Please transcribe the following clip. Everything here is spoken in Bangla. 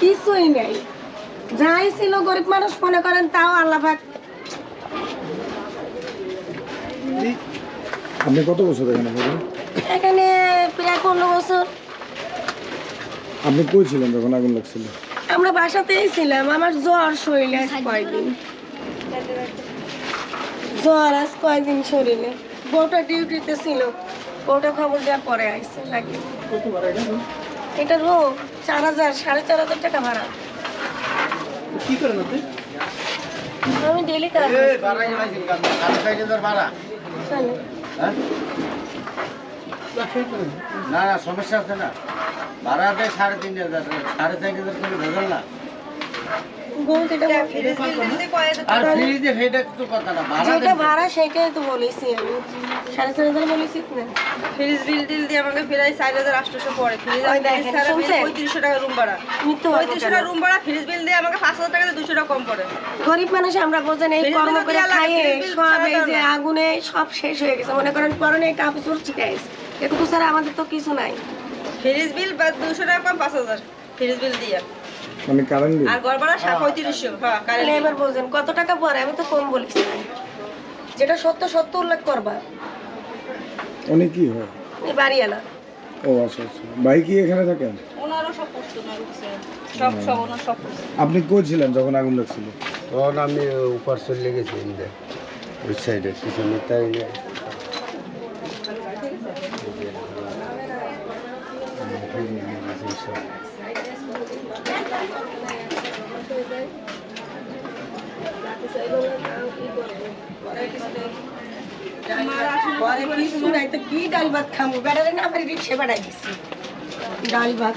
কিছুই নেই। যাই ছিল গরিব মানুষ মনে করেন তাও আল্লাহ পাক। আপনি কত বছর এখানে এখানে প্রায় পনেরো বছর। আপনি কই ছিলেন যখন আগুন লাগছিল? আমরা বাসাতেই ছিলাম। আমার জ্বর শরীরে আজ কয়দিন। জ্বর আজ কয়দিন শরীরে। বউটা ডিউটিতে ছিল। বউটা খবর দেওয়ার পরে আইসে লাগে এটা রোগ চার হাজার সাড়ে চার হাজার টাকা ভাড়া। কি করেন আপনি? আমি ডেলি কাজ করি। চলো। না না সমস্যা আছে না। ভাড়া দেয় সাড়ে তিন হাজার সাড়ে চার হাজার করে ভেজাল না। আর ফ্রিজে সেটা একটু কথা না যেটা ভাড়া সেটাই তো বলেছি আমি। সাড়ে চার হাজার বলেছি না ফ্রিজ বিল টিল দিয়ে আমাকে প্রায় চার হাজার আটশোশো পড়ে ফ্রিজ ওই আর দেখেন, ফ্রিজ ছাড়া বিল শুনছেন? পঁয়ত্রিশশো টাকা রুম ভাড়া। পঁয়ত্রিশশো টাকা রুম ভাড়া ফ্রিজ বিল দিয়ে আমাকে পাঁচ হাজার টাকা দুশো টাকা কম পড়ে। গরিব মানুষ আমরা বোঝেন এই কর্ম করে খাইয়ে সব এই যে আগুনে সব শেষ হয়ে গেছে। মনে করেন করোনা কাপড় ছিটাইছে এটুকু ছাড়া আমাদের তো কিছু নাই। ফ্রিজ বিল বা দুশো টাকা কম পাঁচ হাজার। ফ্রিজ বিল দিয়ে। মানে কারেন্ট আর সা- পঁয়ত্রিশশো হ্যাঁ তাহলে কারেন্ট এবার বোঝেন কত টাকা পরে আমি তো কম বলেছি যেটা সত্য সত্য উল্লেখ করবা উনি কি হয় বাড়িওয়ালা ও আচ্ছা আচ্ছা ভাই কি এখানে থাকেন ওনারও সব করছে সব সব ওনার সব আপনি কই ছিলেন যখন আগুন লাগছিল তখন আমি উপর চলে গেছি ইন্দে ওই সাইডে পিছনে তাই না কি ডাল ভাত খামু বেড়ালে না আমার রিক্সে বেড়াই দিচ্ছি ডাল ভাত।